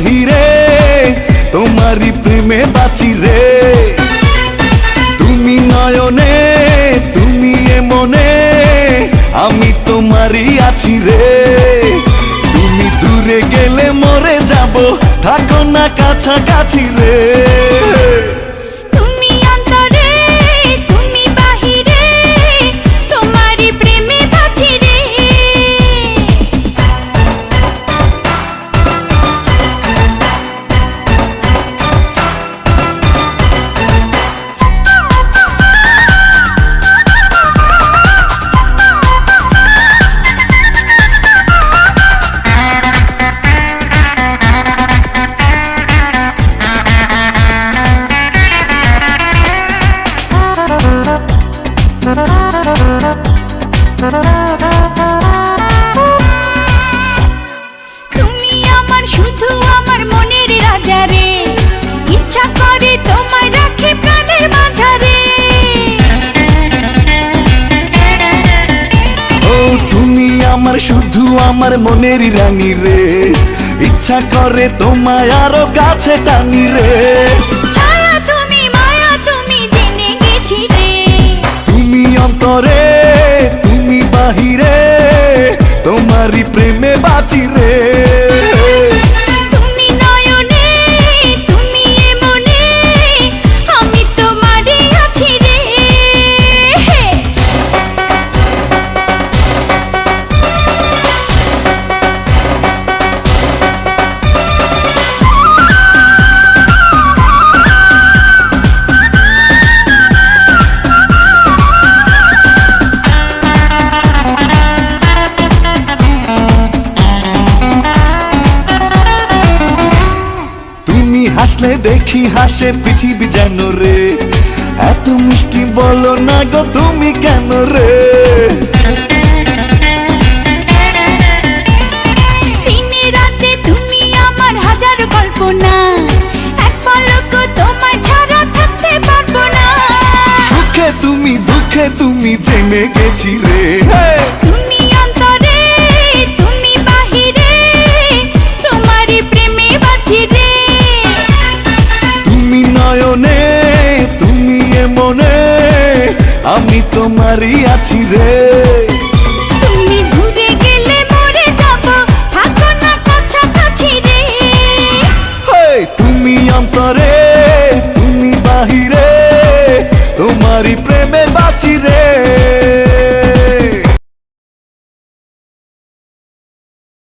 বাহিরে তোমারই প্রেমে বাঁচি রে। তুমি নয়নে, তুমি মনে আমি তোমারই আছি রে। তুমি দূরে গেলে মরে যাব, থাকো না কাছাকাছি রে। আমার শুধু আমার মনের রানী রে। ইচ্ছা করে তোমায় আরও কাছে টানি রে। তুমি মায়া তুমি রে। তুমি অন্তরে তুমি বাহিরে তোমারই প্রেমে বাঁচি রে। হাসলে দেখি হাসে পৃথিবী যেন রে। এত মিষ্টি বলো না গো তুমি কেন রে? তুমি দুঃখে জেনে গেছি রে। আমি তোমারই আছি রে। তুমি দূরে গেলে মরে যাব থাকো না কাছাকাছি রে। তুমি অন্তরে তুমি বাহিরে তোমারই প্রেমে বাঁচি রে।